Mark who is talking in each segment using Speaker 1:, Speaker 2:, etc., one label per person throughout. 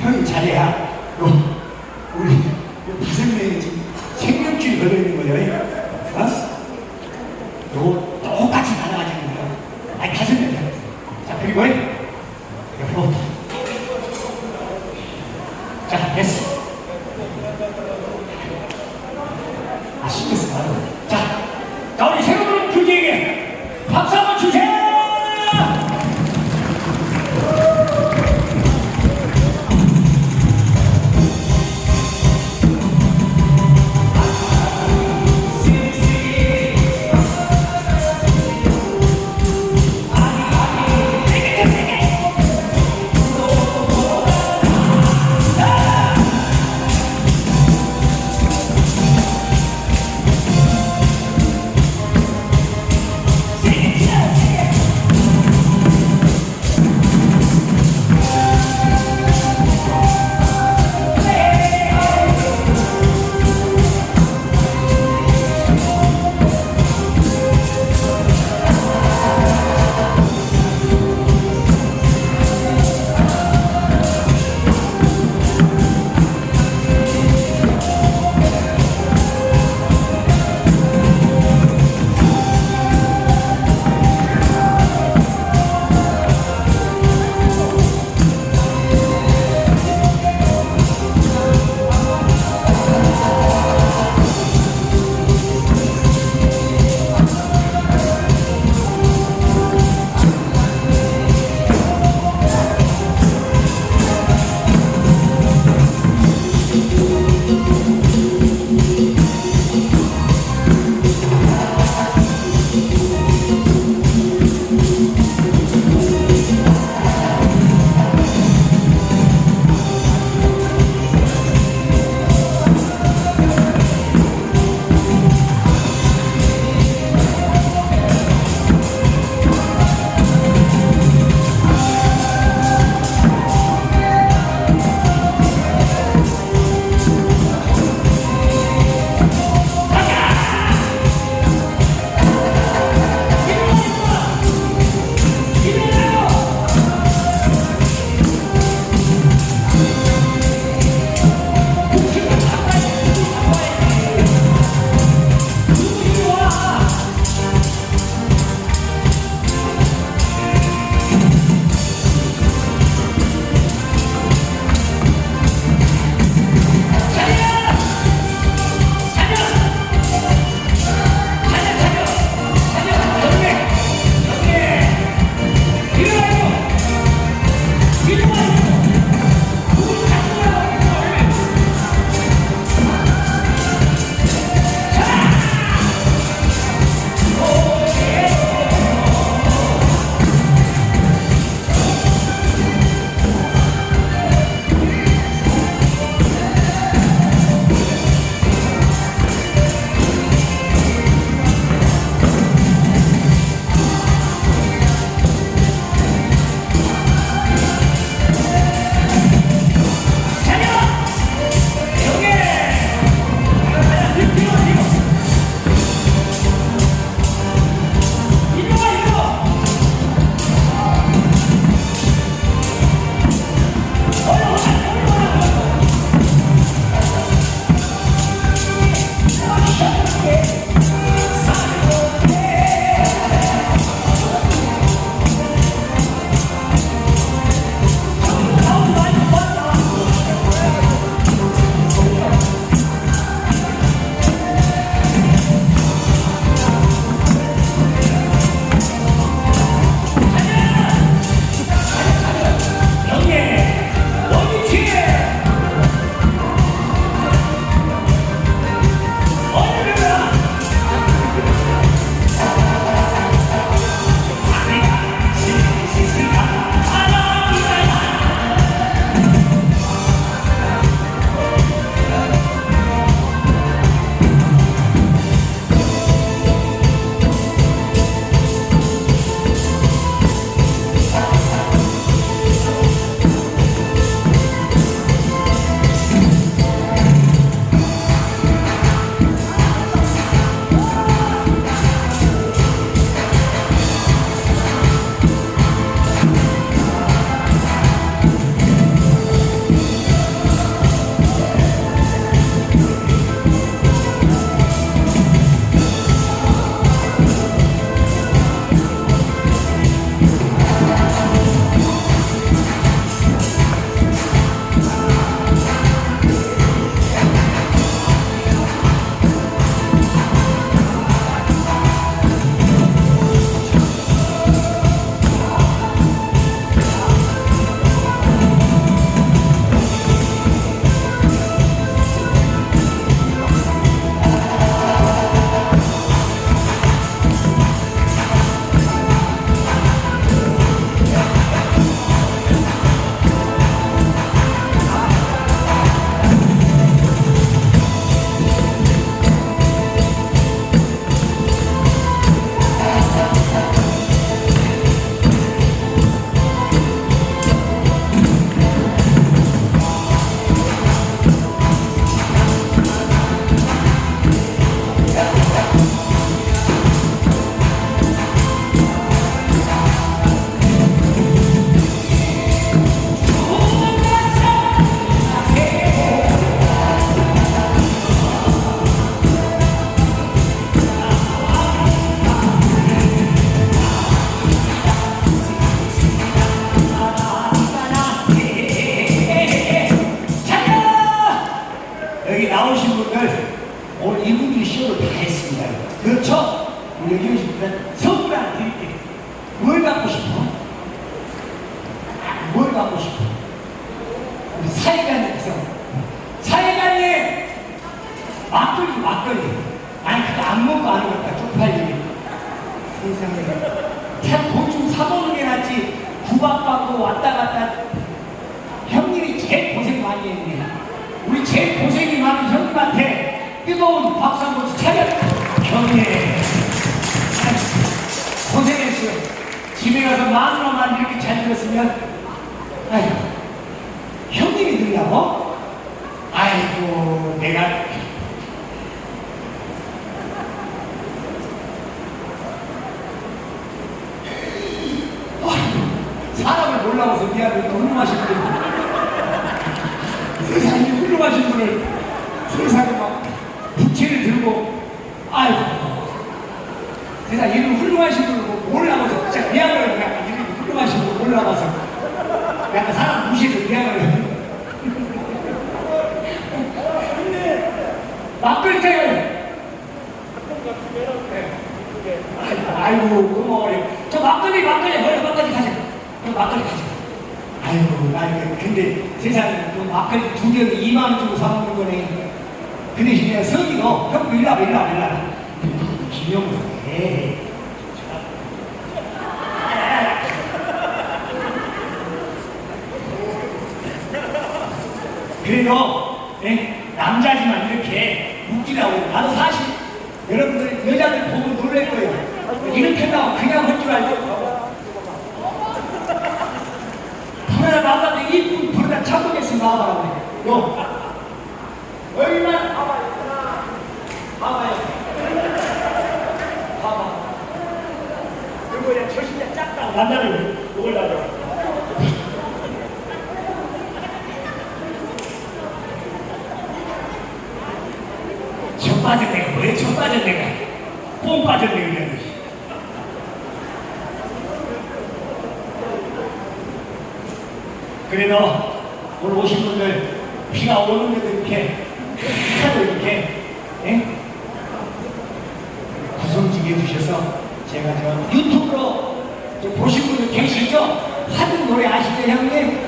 Speaker 1: 형이 잘해야 이것도 되겠습니다. 그렇죠? 우리 교수님은 선물 하나 드릴게요. 뭘 갖고 싶어? 뭘 갖고 싶어? 우리 사회관님께서 사회관님! 막걸리, 막걸리. 아니, 그거 안 먹고 안 먹었다. 쪽팔리게. 세상에. 그냥 돈좀 사먹는 게 낫지. 구박받고 왔다 갔다. 형님이 제일 고생 많이 했네. 우리 제일 고생이 많은 형님한테 뜨거운 박수 한번 차려 형님. 고생했어요. 집에 가서 마누라만 이렇게 잘 들었으면 아이고 형님이 들냐고? 아이고 내가. 사람을 몰라서 미안해. 훌륭하신 분 세상에 훌륭하신 분을 부채를 들고 아이고 세상 이런 훌륭하신 분을 뭐 몰라서 진짜 미안해요. 약간 이런 훌륭하신 분 몰라서 약간 사람 무시해서 미안해요. 막걸리 짜요 아이고 고마워요. 저 막걸리 막걸리 얼른 막걸리 가자. 저 막걸리 가자. 아이고 나 이거 근데 세상에 또 막걸리 두 병에 2만 원 주고 사 먹는 거네 그 대신에 성이 너 형, 일로 와봐 일로 와봐 일로 와봐 김영우 에 그래도 예, 남자지만 이렇게 웃기라고. 나도 사실 여러분들 여자들 보면 놀랄 거예요. 이렇게 나고 그냥 할 줄 알고 카메라 나가는데 이쁜 불에다 참고겠어 나와봐라. 요 얼마나 봐봐요 봐봐요. 봐봐. 이거 그냥 저신자 작다고 남자를 이걸 놔줘 저 빠진 내가 왜저 빠진 내가. 뽕 빠진 내가 이래 그래도 오늘 오신 분들 비가 오는데도 이렇게 예? 구성지게 해주셔서 제가 저 유튜브로 저 보신 분들 계시죠? 하든 형님?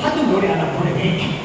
Speaker 1: 하든 노래 하나 보내드릴게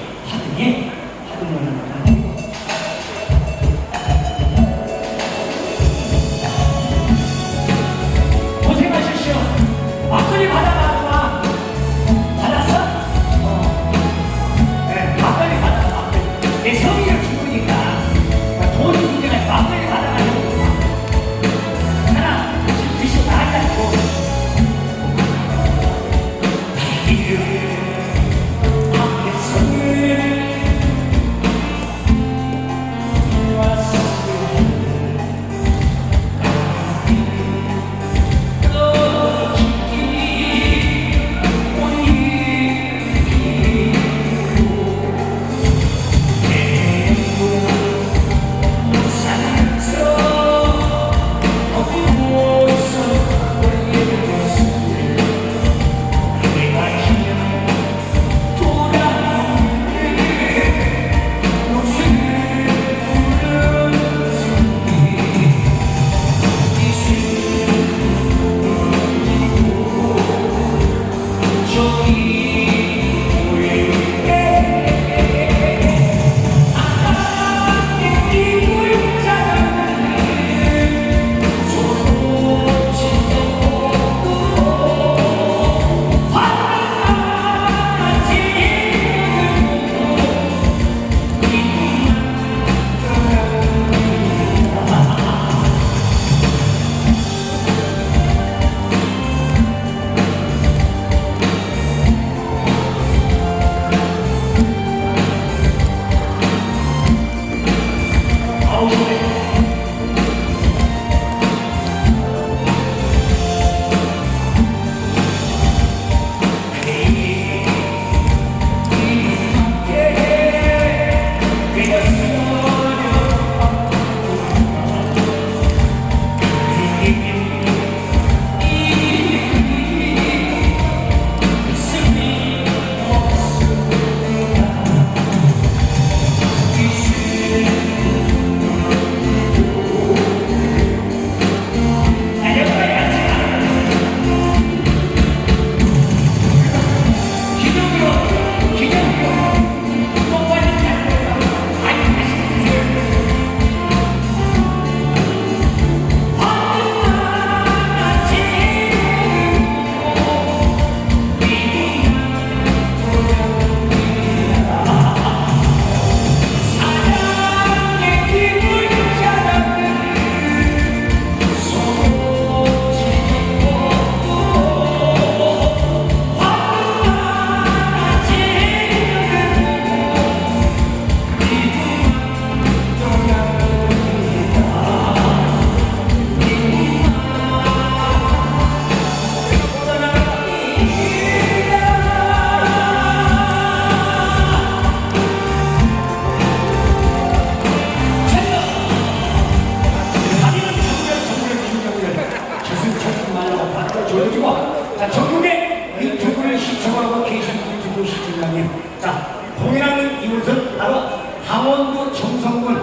Speaker 1: 시장님. 자, 공연하는 이곳은 바로 강원도 정성군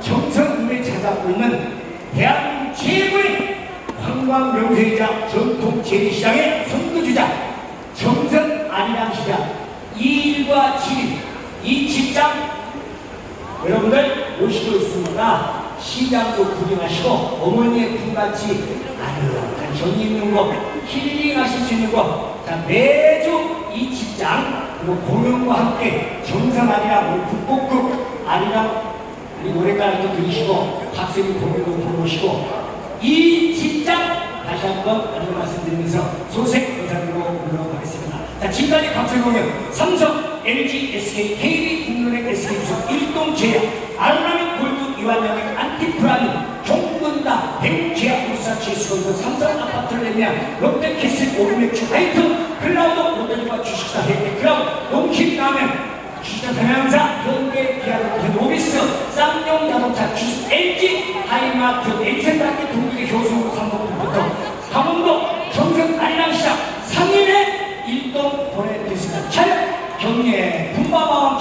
Speaker 1: 정성군에 찾아오고 있는 대한민국 최고의 관광 명소이자 전통 재래시장의 선두주자 정선 아리랑 시장 2일과 7일 이 직장 여러분들 모시고 있습니다. 시장도 구경하시고 어머니의 품같이 아늑한 정이 있는 곳, 힐링하실 수 있는 곳. 자, 매주 이 직장 그리고 공연과 함께 정상 아리랑 우리 북곡극 아리랑 이 노래가락도 들으시고 박세미 공연도 들어보시고 이 직장 다시 한번 안내 말씀드리면서 소생 인사드리고 물러가겠습니다. 자, 지금까지 박세 공연 삼성, LG, SK, KB, 국민은행, SK주석, 일동 제약, 아르라민 골드, 이완영의 안티프라민, 종근다, 백제약, 수건서 삼성 아파트를 내면 롯데캐슬 오리맥주 하이튼, 클라우드 롯데리바 주식사 혜택 클라우드, 농심 라면, 주식자 삼양사, 현대 기아로 오비스, 쌍용 자동차, 주식 LG, 하이마트, 엔센다케 동국의 효수 상품부터 강원도 정선 아리랑 시장 상인의 일동 보내드리겠습니다. 촬영 경례. 분바바